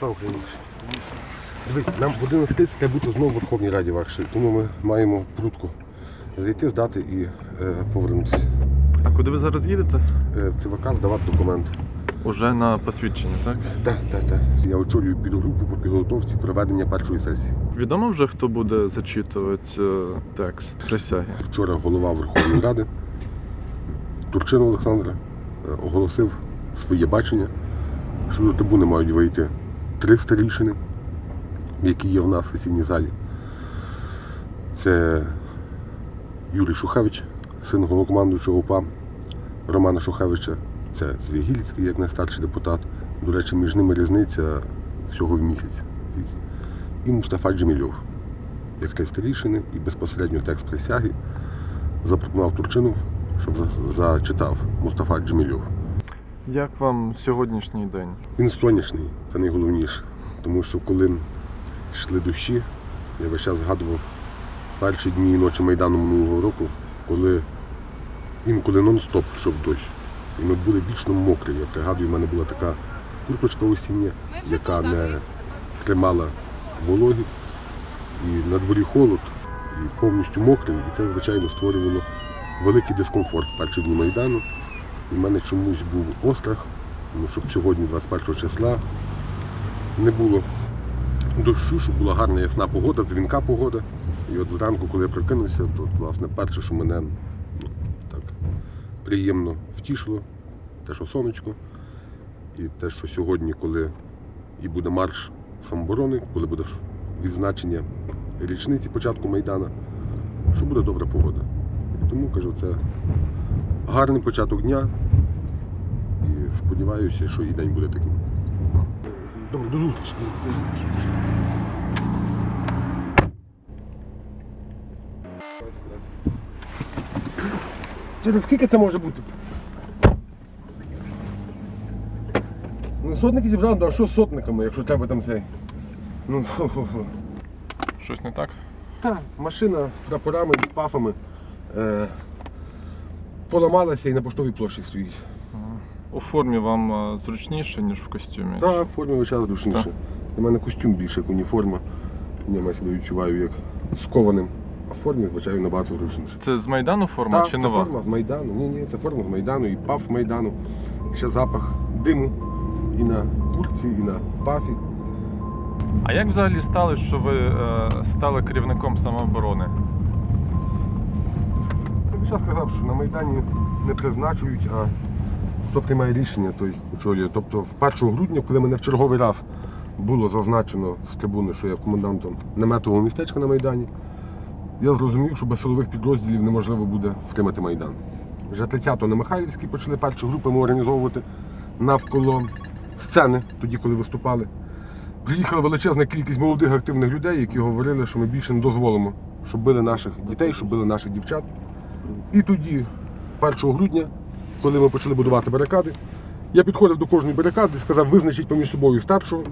Слава Україні. Дивись, нам в 11 треба бути знову в Верховній Раді варші, тому ми маємо прутку зайти, здати і е, повернутися. А куди ви зараз їдете? Е, в ЦВК здавати документи. Уже на посвідчення, так? Так, так, так. Я очолюю підгрупу по підготовці проведення першої сесії. Відомо вже, хто буде зачитувати е, текст присяги? Вчора голова Верховної Ради Турчин Олександр е, оголосив своє бачення, що до трибуни мають вийти три старішини, які є в нас в сесійній залі. Це Юрій Шухевич, син головнокомандуючого УПА Романа Шухевича. Це Звігільський, як найстарший депутат. До речі, між ними різниця всього в місяць. І Мустафа Джемільов, як три старішини, і безпосередньо текст присяги запропонував Турчинов, щоб зачитав Мустафа Джемільов. Як вам сьогоднішній день? Він сонячний, це найголовніше. Тому що коли йшли дощі, я весь час згадував перші дні і ночі Майдану минулого року, коли інколи нон-стоп йшов дощ. І ми були вічно мокрі. Я пригадую, в мене була така курточка осіння, яка не тримала вологи. І на дворі холод, і повністю мокрий. І це, звичайно, створювало великий дискомфорт в перші дні Майдану. В мене чомусь був острах, ну, щоб сьогодні, 21 числа, не було дощу, щоб була гарна ясна погода, дзвінка погода. І от зранку, коли я прокинувся, то власне перше, що мене ну, так приємно втішило, те, що сонечко, і те, що сьогодні, коли і буде марш самооборони, коли буде відзначення річниці початку Майдана, що буде добра погода. І тому кажу, це гарний початок дня. Сподіваюся, що і день буде таким. Добре, до зустрічі. Через скільки це може бути? Ну, сотники зібрали, ну а що з сотниками, якщо треба там цей? Ну, хо-хо-хо. Щось не так? Так, машина з прапорами і з пафами е, поламалася і на поштовій площі стоїть. У формі вам е, зручніше, ніж в костюмі? Так, в формі весь час зручніше. Так. У мене костюм більше, як уніформа. Я себе відчуваю як скованим. А в формі, звичайно, набагато зручніше. Це з Майдану форма Так, чи це нова? форма з Майдану. Ні, ні, це форма з Майдану і паф Майдану. Ще запах диму і на куртці, і на пафі. А як взагалі стали, що ви е, стали керівником самооборони? Я б сказав, що на Майдані не призначують, а хто приймає рішення, той очолює. Тобто в 1 грудня, коли мене в черговий раз було зазначено з трибуни, що я комендантом наметового містечка на Майдані, я зрозумів, що без силових підрозділів неможливо буде втримати Майдан. Вже 30-го на Михайлівській почали перші групи ми організовувати навколо сцени, тоді, коли виступали. Приїхала величезна кількість молодих активних людей, які говорили, що ми більше не дозволимо, щоб били наших дітей, щоб били наших дівчат. І тоді, 1 грудня, коли ми почали будувати барикади, я підходив до кожної барикади, і сказав, визначіть поміж собою старшого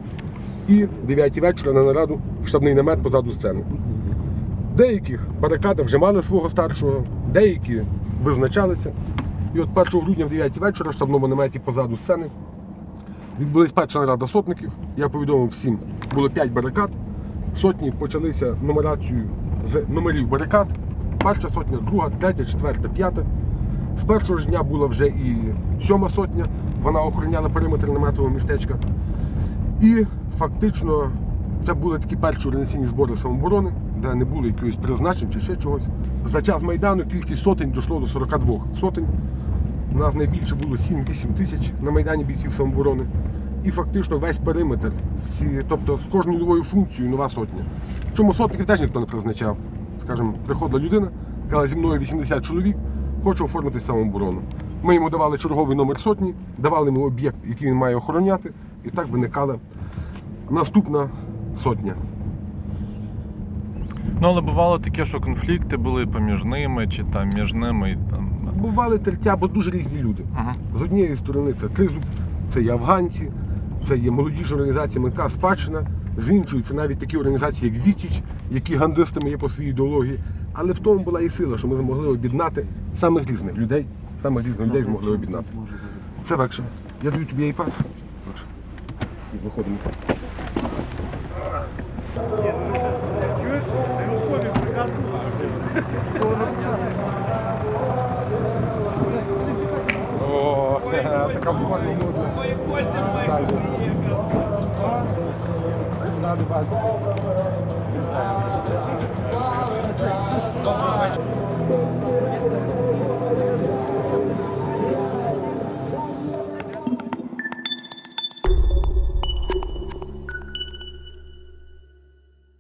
і 9 вечора на нараду в штабний намет позаду сцени. Деяких барикада вже мали свого старшого, деякі визначалися. І от 1 грудня в 9 вечора в штабному наметі позаду сцени відбулась перша нарада сотників. Я повідомив всім, було 5 барикад. Сотні почалися нумерацію з номерів барикад. Перша сотня, друга, третя, четверта, п'ята. З першого ж дня була вже і сьома сотня. Вона охороняла периметр наметового містечка. І фактично це були такі перші організаційні збори самооборони, де не було якихось призначень чи ще чогось. За час Майдану кількість сотень дійшло до 42 сотень. У нас найбільше було 7-8 тисяч на Майдані бійців самооборони. І фактично весь периметр, всі, тобто з кожною новою функцією нова сотня. Чому сотників теж ніхто не призначав. Скажімо, приходила людина, казала, зі мною 80 чоловік, хочу оформити самооборону. Ми йому давали черговий номер сотні, давали йому об'єкт, який він має охороняти, і так виникала наступна сотня. Ну, але бувало таке, що конфлікти були поміж ними, чи там між ними і там. Бували тертя, бо дуже різні люди. Угу. З однієї сторони це тризуб, це є афганці, це є молодіжна організація МК Спадщина. Звінчуються навіть такі організації, як Вічіч, які гандистами є по своїй ідеології. Але в тому була і сила, що ми змогли об'єднати самих різних людей, самих різних людей змогли об'єднати. Це легше. Я даю тобі айпад. І виходимо. Така буквально. Nada vazio